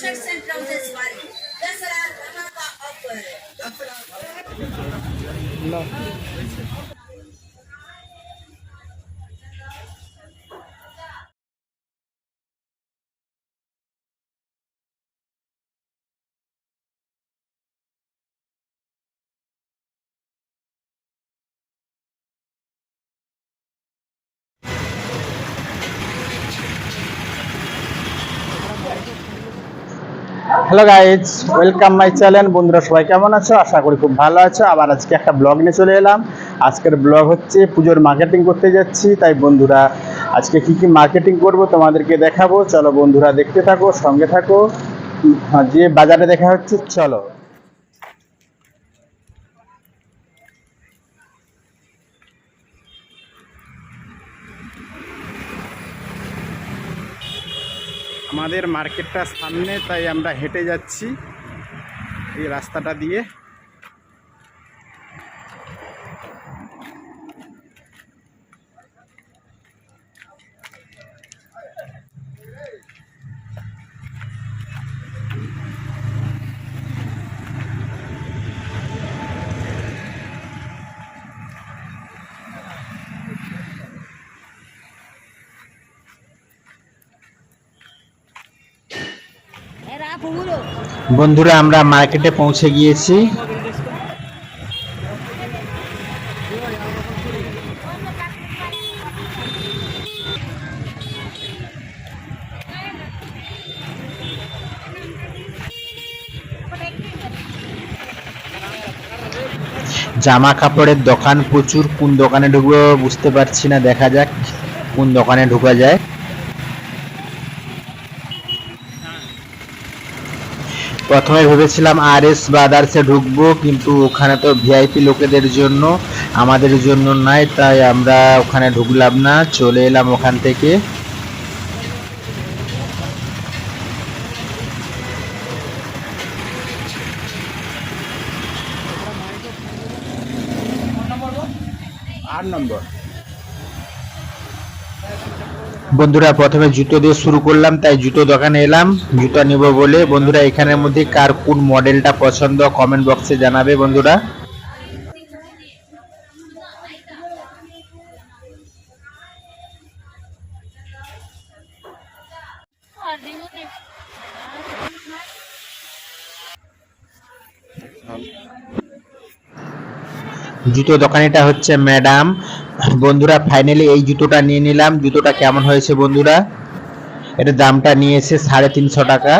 Shirts and trousers वाली दसरा का offer hello guys welcome my channel বন্ধুরা সবাই কেমন আছো? আশা করি খুব ভালো আছো। আবার আজকে একটা ব্লগ নিয়ে চলে এলাম। আজকের ব্লগ হচ্ছে পুজোর মার্কেটিং করতে যাচ্ছি। তাই বন্ধুরা আজকে কি কি মার্কেটিং করব তোমাদেরকে দেখাবো। চলো বন্ধুরা দেখতে থাকো সঙ্গে থাকো। হ্যাঁ, যে বাজারে দেখা হচ্ছে চলো। আমাদের মার্কেটটা সামনে তাই আমরা হেঁটে যাচ্ছি। এই রাস্তাটা দিয়ে। বন্ধুরা, আমরা মার্কেটে পৌঁছে গিয়েছি। জামা কাপড়ের দোকান প্রচুর, কোন দোকানে ঢুকবো বুঝতে পারছি না, দেখা যাক কোন দোকানে ঢুকা যায়। প্রথমে ভেবেছিলাম আর এস ব্রাদার্সে ঢুকবো, কিন্তু ওখানে তো ভিআইপি লোকেদের জন্য, আমাদের জন্য নাই, তাই আমরা ওখানে ঢুকলাম না, চলে এলাম ওখান থেকে। আট নম্বর? বন্ধুরা, প্রথমে জুতো দিয়ে শুরু করলাম, তাই জুতো দোকানে এলাম। জুতো নিব বলে বন্ধুরা, এখানের মধ্যে কার কোন মডেলটা পছন্দ কমেন্ট বক্সে জানাবে বন্ধুরা। জুতো দোকানিটা হচ্ছে ম্যাডাম। বন্ধুরা ফাইনালি এই জুতোটা নিয়ে নিলাম। জুতোটা কেমন হয়েছে বন্ধুরা? এটার দামটা নিয়েছে সাড়ে তিনশো টাকা।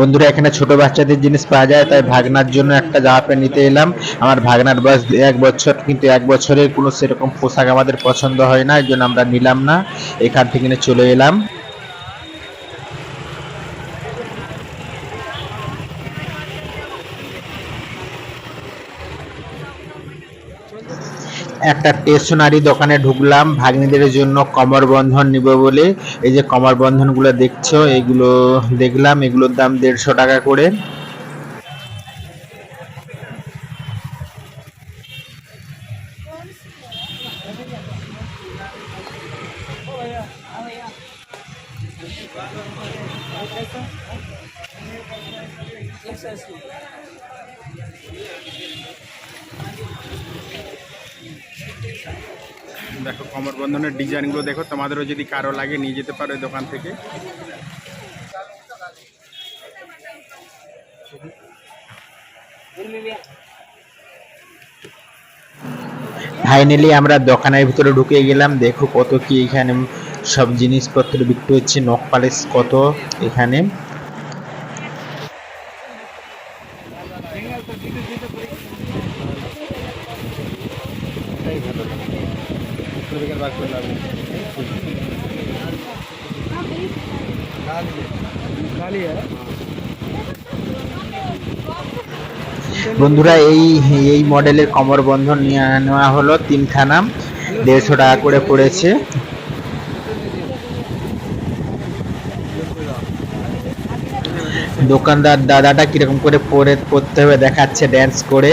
বন্ধুরা, এখানে ছোট বাচ্চাদের জিনিস পাওয়া যায়, তাই ভাগনার জন্য একটা জামা প্যান্ট নিতে এলাম। আমার ভাগনার বয়স এক বছর, কিন্তু এক বছরের কোনো সেরকম পোশাক আমাদের পছন্দ হয় না, এই জন্য আমরা নিলাম না। এখান থেকে চলে এলাম। একটা স্টেশনারি দোকানে ঢুকলাম, ভাগ্নিদের জন্য কমর বন্ধন নিব বলে। এই যে কমর বন্ধনগুলো দেখছ, এগুলো দেখলাম, এগুলোর দাম দেড়শো টাকা করে। দেখো, কমর বন্ধনের ডিজাইনগুলো দেখো, তোমাদেরও যদি কারও লাগে নিয়ে যেতে পারো দোকান থেকে। ফাইনালি আমরা দোকানের ভিতরে ঢুকে গেলাম। দেখো কত কি এখানে সব জিনিসপত্র বিক্রি হচ্ছে। নখ পালিশ কত এখানে? বন্ধুরা, এই এই মডেলের কমর বন্ধন নিয়ে নেওয়া হলো তিনখানা, দেড়শো টাকা করে পড়েছে। দোকানদার দাদাটা কীরকম করে পরে পড়তে হবে, দেখাচ্ছে ড্যান্স করে।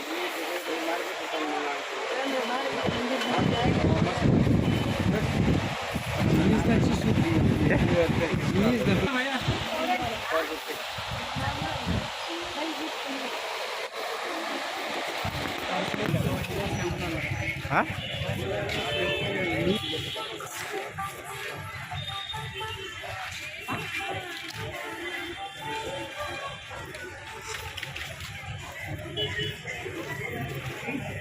Hah? Thank you.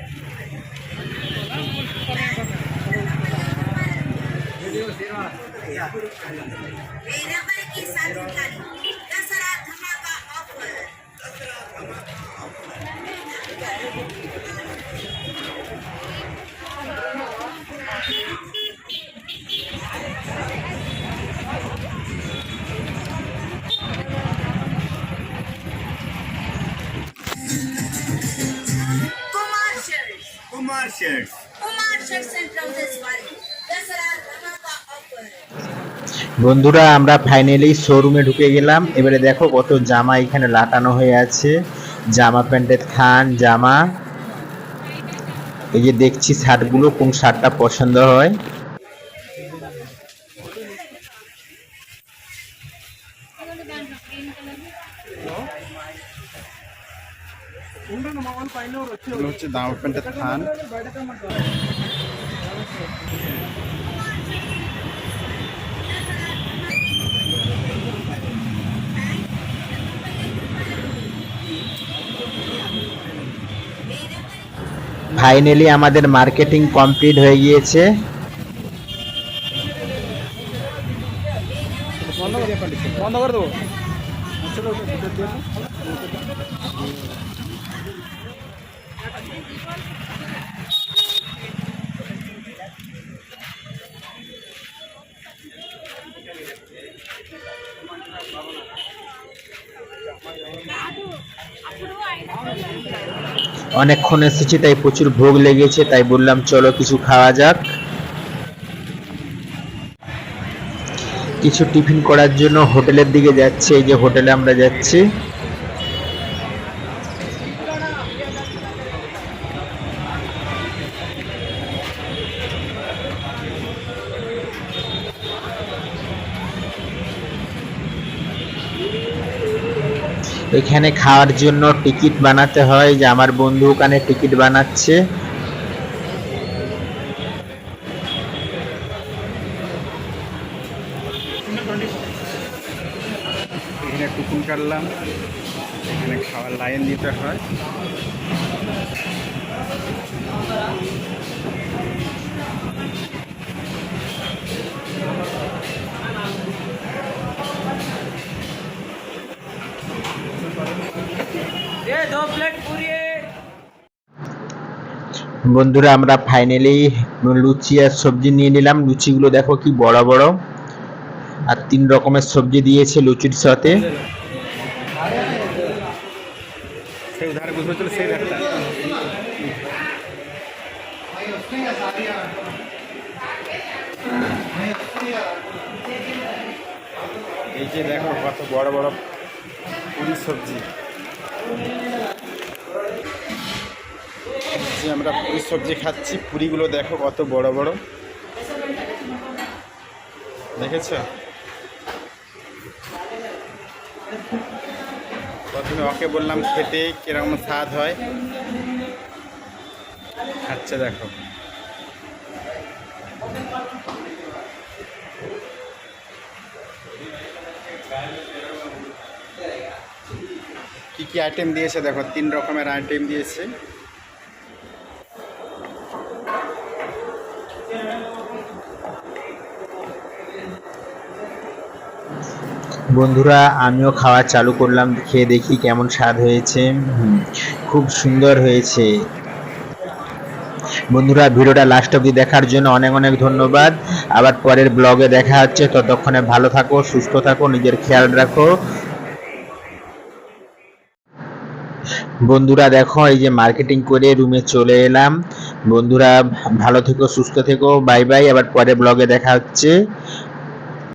पर की साधुकारी दसरा धमाका offer Kumar shirt Kumar shades Kumar shirts and trousers वाली বন্ধুরা, আমরা ফাইনালি শোরুমে ঢুকে গেলাম। এবারে দেখো কত জামা এখানে লাটানো হয়ে আছে। জামা প্যান্টের থান জামা। এই যে দেখছি শার্টগুলো, কোন শার্টটা পছন্দ হয়। জামা প্যান্টের ফাইনালি আমাদের মার্কেটিং কমপ্লিট হয়ে গিয়েছে। অনেকক্ষণ এসেছি, তাই প্রচুর ভোগ লেগেছে, তাই বললাম, চলো কিছু খাওয়া যাক। কিছু টিফিন করার জন্য হোটেলের দিকে যাচ্ছে, এই যে হোটেলে আমরা যাচ্ছি। এখানে খাওয়ার জন্য টিকিট বানাতে হয় যে আমার বন্ধু ওখানে টিকিট বানাচ্ছে। এখানে কাটলাম। এখানে খাওয়ার লাইন দিতে হয়। বন্ধুরা, আমরা ফাইনালি লুচি আর সবজি নিয়ে নিলাম। লুচিগুলো দেখো কি বড় বড়। আর তিন রকমের সবজি দিয়েছে লুচির সাথে। এই যে দেখো কত বড় বড় পুরি সবজি। যে আমরা পুরি সবজি খাচ্ছি। পুরিগুলো দেখো কত বড় বড়। দেখেছ? প্রথমে ওকে বললাম খেতে কীরকম স্বাদ হয়। আচ্ছা দেখো। কি কি আইটেম দিয়েছে দেখো? তিন রকমের আইটেম দিয়েছে। বন্ধুরা, আমিও খাওয়া চালু করলাম, খেয়ে দেখি কেমন স্বাদ হয়েছে। খুব সুন্দর হয়েছে। বন্ধুরা, ভিডিওটা লাস্ট অবধি দেখার জন্য অনেক অনেক ধন্যবাদ। আবার পরের ব্লগে দেখা হচ্ছে। ততক্ষণে ভালো থাকো, সুস্থ থাকো, নিজের খেয়াল রাখো। বন্ধুরা, দেখো, এই যে মার্কেটিং করে রুমে চলে এলাম। বন্ধুরা, ভালো থেকো, সুস্থ থেকো বাই বাই আবার পরে ব্লগে দেখা হচ্ছে।